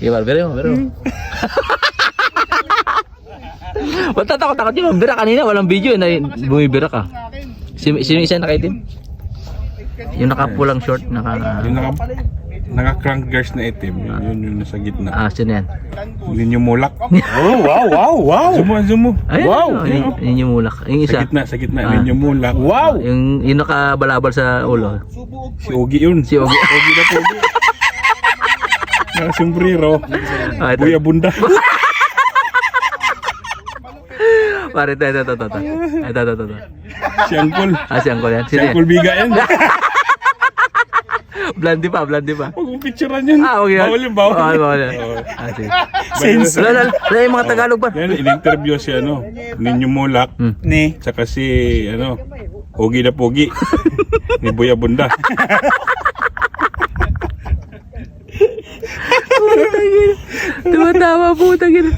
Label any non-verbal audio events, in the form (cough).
Ibar, biro mo, biro. Ba't tatakot-takot yun? Bira kanina, walang video eh, na bumibira ka. Sino, sino yung isa nakaitim? Yung nakapulang short, naka... Yung naka, naka-crank gears na itim, yun, yun yung nasa gitna. Ah, sino yan? Yun yung mulak. (laughs) Oh, wow, wow, wow. Zoom mo, zoom mo. Ayun, Wow! Yun, yun, yun yung mulak. Yung Sa isa. gitna, sa gitna, Ah. yun yung mulak. Wow! Yung, yung nakabalabal sa ulo. Si Ogi yun. Si Ogi. Ogi na Ogi. (laughs) Sombrero. Ah, ito. Buya bunda. Pare, ito, ito, ito, ito. Ito, ito, ito. Si Angkol. Ah, si Angkol yan. Si Sino yan? Angkol Biga yan. Blondie pa, blondie pa. Huwag mong picturean yun. Ah, okay. Bawal yun, bawal. Bawal, bawal yan. Oo. Ah, sige. Sense. Wala, wala, wala yung mga Tagalog ba? Yan, in-interview si ano, Ninyo Mulak, Hmm. Ni. tsaka si, ano, Ogi na Pogi, (laughs) ni Buya Bunda. (laughs) Tumatawa po, tagin.